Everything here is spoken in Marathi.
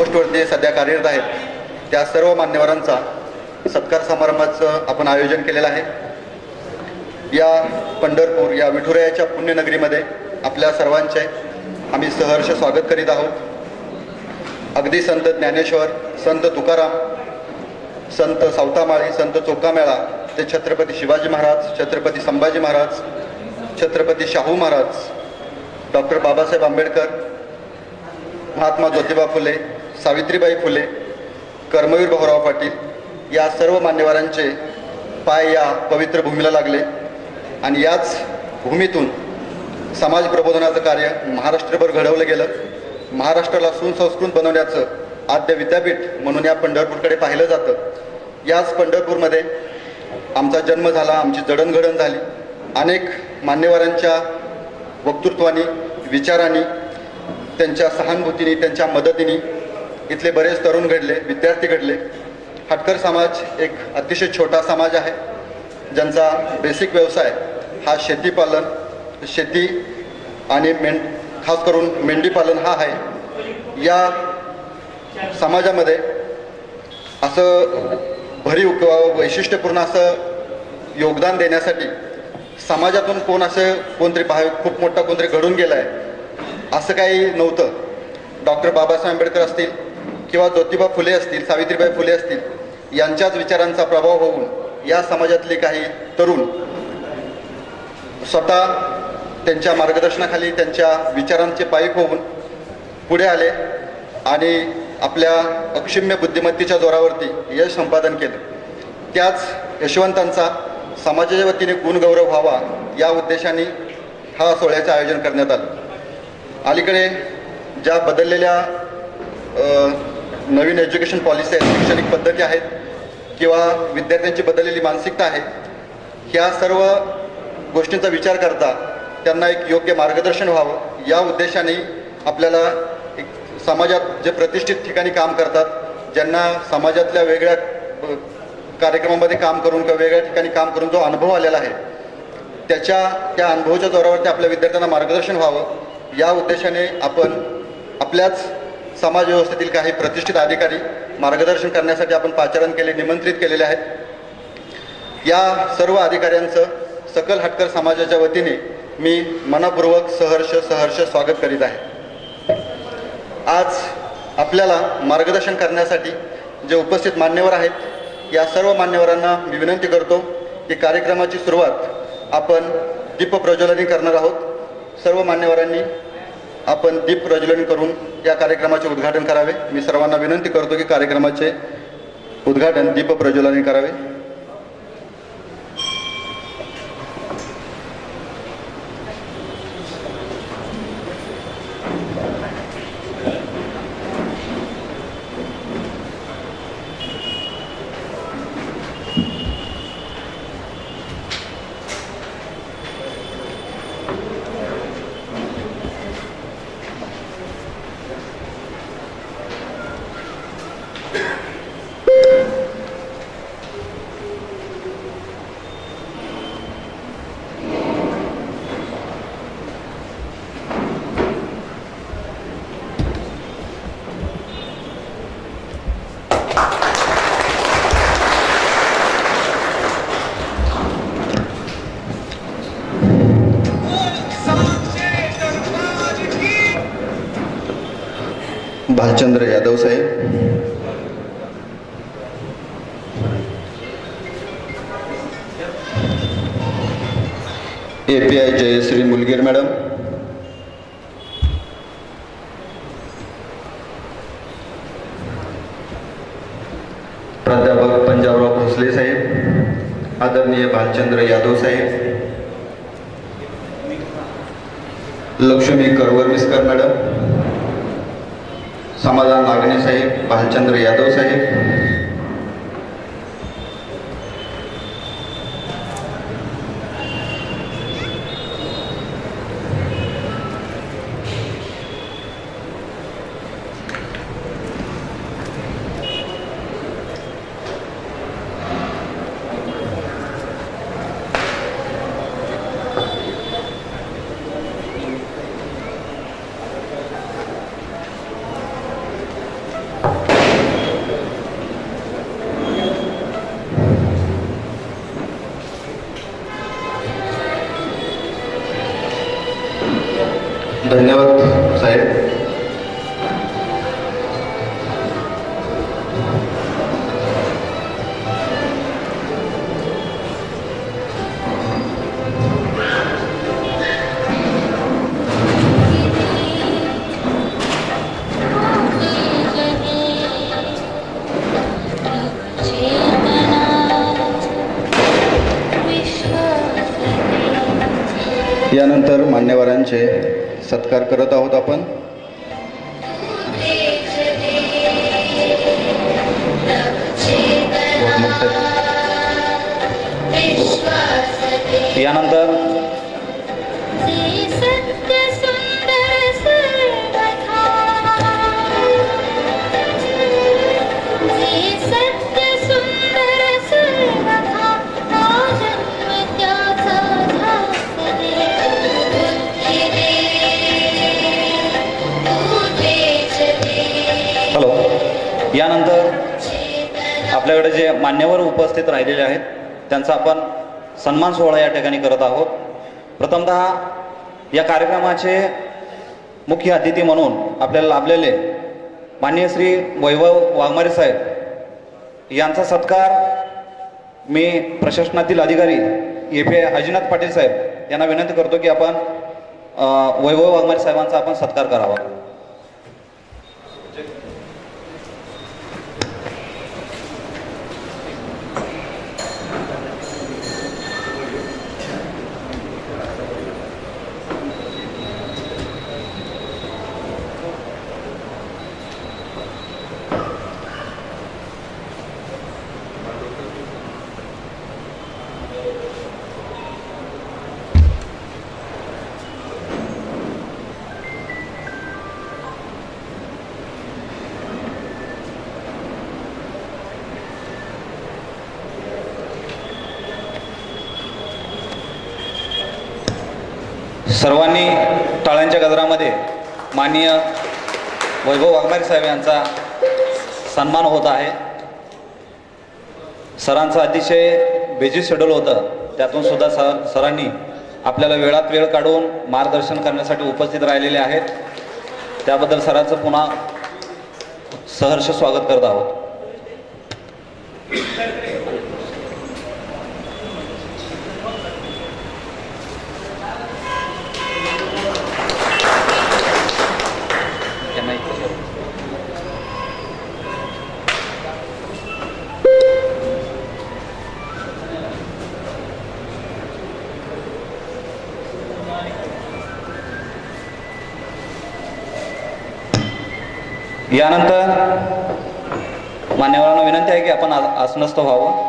पोस्टवरती सध्या कार्यरत आहेत. त्या सर्व मान्यवरांचा सत्कार समारंभाचं आपण आयोजन केलेलं आहे. या पंढरपूर या विठुरायाच्या पुण्यनगरीमध्ये आपल्या सर्वांचे आम्ही सहर्ष स्वागत करीत आहोत. अगदी संत ज्ञानेश्वर संत तुकाराम संत सावतामाळी संत चोकामेळा ते छत्रपती शिवाजी महाराज छत्रपती संभाजी महाराज छत्रपती शाहू महाराज डॉक्टर बाबासाहेब आंबेडकर महात्मा ज्योतिबा फुले सावित्रीबाई फुले कर्मवीर भाऊराव पाटील या सर्व मान्यवरांचे पाय या पवित्र भूमीला लागले आणि याच भूमीतून समाज प्रबोधनाचं कार्य महाराष्ट्रभर घडवलं गेलं. महाराष्ट्राला सुसंस्कृत बनवण्याचं आद्य विद्यापीठ म्हणून या पंढरपूरकडे पाहिलं जातं. याच पंढरपूरमध्ये आमचा जन्म झाला आमची जडणघडण झाली. अनेक मान्यवरांच्या वक्तृत्वानी विचारांनी त्यांच्या सहानुभूतीने त्यांच्या मदतीने इथले बरेच तरुण घडले विद्यार्थी घडले. हटकर समाज एक अतिशय छोटा समाज आहे ज्यांचा बेसिक व्यवसाय हा शेतीपालन शेती आणि में खास करून मेंढीपालन हा आहे. या समाजामध्ये असं भरीव किंवा वैशिष्ट्यपूर्ण असं योगदान देण्यासाठी समाजातून कोण असं कोणतरी बाहेर खूप मोठा कोणतरी घडून गेला आहे असं काही नव्हतं. डॉक्टर बाबासाहेब आंबेडकर असतील किंवा ज्योतिबा फुले असतील सावित्रीबाई फुले असतील यांच्याच विचारांचा प्रभाव होऊन या समाजातले काही तरुण स्वतः त्यांच्या मार्गदर्शनाखाली त्यांच्या विचारांचे पायीक होऊन पुढे आले आणि आपल्या अक्षम्य बुद्धिमत्तेच्या जोरावरती यश संपादन केलं. त्याच यशवंतांचा समाजाच्या वतीने गुणगौरव व्हावा या उद्देशाने हा सोहळ्याचं आयोजन करण्यात आलं. अलीकडे ज्या बदललेल्या नवीन एज्युकेशन पॉलिसी आहेत शैक्षणिक पद्धती आहेत किंवा विद्यार्थ्यांची बदललेली मानसिकता आहे ह्या सर्व गोष्टींचा विचार करता त्यांना एक योग्य मार्गदर्शन व्हावं. या उद्देशाने आपल्याला एक समाजात जे प्रतिष्ठित ठिकाणी काम करतात ज्यांना समाजातल्या वेगळ्या कार्यक्रमामध्ये काम करून किंवा वेगळ्या ठिकाणी काम करून जो अनुभव आलेला आहे त्याच्या त्या अनुभवाच्या जोरावरती आपल्या विद्यार्थ्यांना मार्गदर्शन व्हावं. या उद्देशाने आपण आपल्याच समाज व्यवस्थेतील काही प्रतिष्ठित अधिकारी मार्गदर्शन करण्यासाठी आपण पाचारण केले निमंत्रित केलेले आहेत. या सर्व अधिकाऱ्यांचं सकल हटकर समाजाच्या वतीने मी मनपूर्वक सहर्ष सहर्ष स्वागत करीत आहे. आज आपल्याला मार्गदर्शन करण्यासाठी जे उपस्थित मान्यवर आहेत या सर्व मान्यवरांना मी विनंती करतो की कार्यक्रमाची सुरुवात आपण दीपप्रज्वलने करणार आहोत. सर्व मान्यवरांनी आपण दीप प्रज्वलन करून या कार्यक्रमाचे उद्घाटन करावे. मी सर्वांना विनंती करतो की कार्यक्रमाचे उद्घाटन दीप प्रज्वलनी करावे. भालचंद्र यादव साहेब. A P I Jayashree Mulgir madam. प्राध्यापक पंजाबराव भोसले साहेब. आदरणीय भालचंद्र यादव साहेब. लक्ष्मी करवरमिस्कर मॅडम. समाधान नागणे साहेब. भालचंद्र यादव साहेब. धन्यवाद साहेब. यानंतर मान्यवरांचे सत्कार करत आहोत आपण. यानंतर हॅलो. यानंतर आपल्याकडे जे मान्यवर उपस्थित राहिलेले आहेत त्यांचा आपण सन्मान सोहळा या ठिकाणी करत आहोत. प्रथमतः या कार्यक्रमाचे मुख्य अतिथी म्हणून आपल्याला लाभलेले माननीय श्री वैभव वाघमारे साहेब. यांचा सत्कार मी प्रशासनातील अधिकारी ए पी अजिनाथ पाटील साहेब यांना विनंती करतो की आपण वैभव वाघमारे साहेबांचा आपण सत्कार करावा. सर्वांनी टाळ्यांच्या गजरामध्ये माननीय वैभव वाघमारे साहेब यांचा सन्मान होत आहे. सरांचं अतिशय बेजी शेड्यूल होतं. त्यातून सुद्धा सर सरांनी आपल्याला वेळात वेळ काढून मार्गदर्शन करण्यासाठी उपस्थित राहिलेले आहेत. त्याबद्दल सरांचं पुन्हा सहर्ष स्वागत करत आहोत. यानंतर मान्यवरांना विनंती आहे की आपण आसनस्थ व्हावं.